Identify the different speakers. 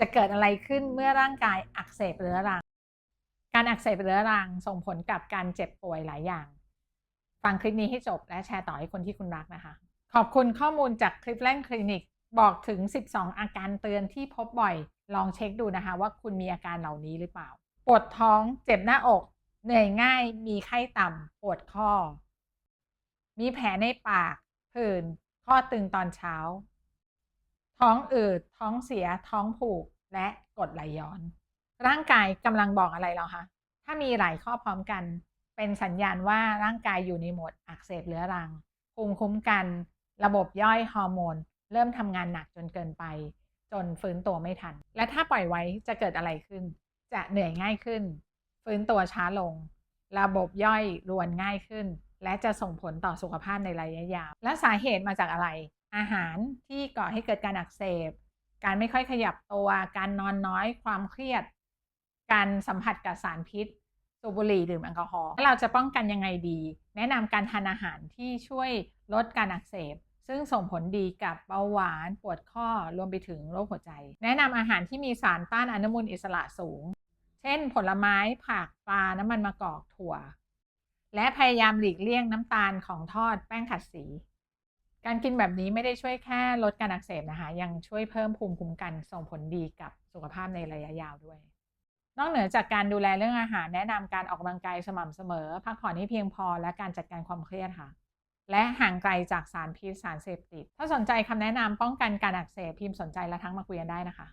Speaker 1: จะเกิดอะไรขึ้นเมื่อร่างกายอักเสบเรื้อรัง การอักเสบเรื้อรังส่งผลกับการเจ็บป่วยหลายอย่าง ฟังคลิปนี้ให้จบและแชร์ต่อให้คนที่คุณรักนะคะ ขอบคุณข้อมูลจากคลิปแลนคลินิก บอกถึง 12 อาการเตือนที่พบบ่อย ลองเช็คดูนะคะ ว่าคุณมีอาการเหล่านี้หรือเปล่า ปวดท้อง เจ็บหน้าอก เหนื่อยง่าย มีไข้ต่ำ ปวดข้อ มีแผลในปาก ผื่น ข้อตึงตอนเช้า ท้องอืด ท้องเสีย ท้องผูก และกดไหลย้อน ร่างกายกำลังบอกอะไรเราคะถ้ามีหลายข้อพร้อมกัน เป็นสัญญาณว่าร่างกายอยู่ในโหมดอักเสบเรื้อรังภูมิคุ้มกัน ระบบย่อยฮอร์โมน เริ่มทำงานหนักจนเกินไป จนฟื้นตัวไม่ทัน และถ้าปล่อยไว้จะเกิดอะไรขึ้น จะเหนื่อยง่ายขึ้น ฟื้นตัวช้าลง ระบบย่อยรวนง่ายขึ้น และจะส่งผลต่อสุขภาพในระยะยาว และสาเหตุมาจากอะไร อาหารที่ก่อให้เกิดการอักเสบ การไม่ค่อยขยับตัว การนอนน้อย ความเครียด การสัมผัสกับสารพิษ สูบบุหรี่ดื่มแอลกอฮอล์เราจะป้องกันยังไงดี แนะนำการทานอาหารที่ช่วยลดการอักเสบ ซึ่งส่งผลดีกับเบาหวาน ปวดข้อ รวมไปถึงโรคหัวใจ แนะนำอาหารที่มีสารต้านอนุมูลอิสระสูง เช่น ผลไม้ ผัก ปลา น้ำมันมะกอก ถั่ว และพยายามหลีกเลี่ยงน้ำตาลของทอดแป้งขัดสี การกินแบบนี้ไม่ได้ช่วยแค่ลดการอักเสบนะคะ ยังช่วยเพิ่มภูมิคุ้มกันส่งผลดีกับสุขภาพในระยะยาวด้วย นอกเหนือจากการดูแลเรื่องอาหารแนะนำการออกกำลังกายสม่ำเสมอ พักผ่อนให้เพียงพอและการจัดการความเครียดค่ะ และห่างไกลจากสารพิษสารเสพติด ถ้าสนใจคำแนะนำป้องกันการอักเสบพิมพ์สนใจและทั้งมาคุยกันได้นะคะ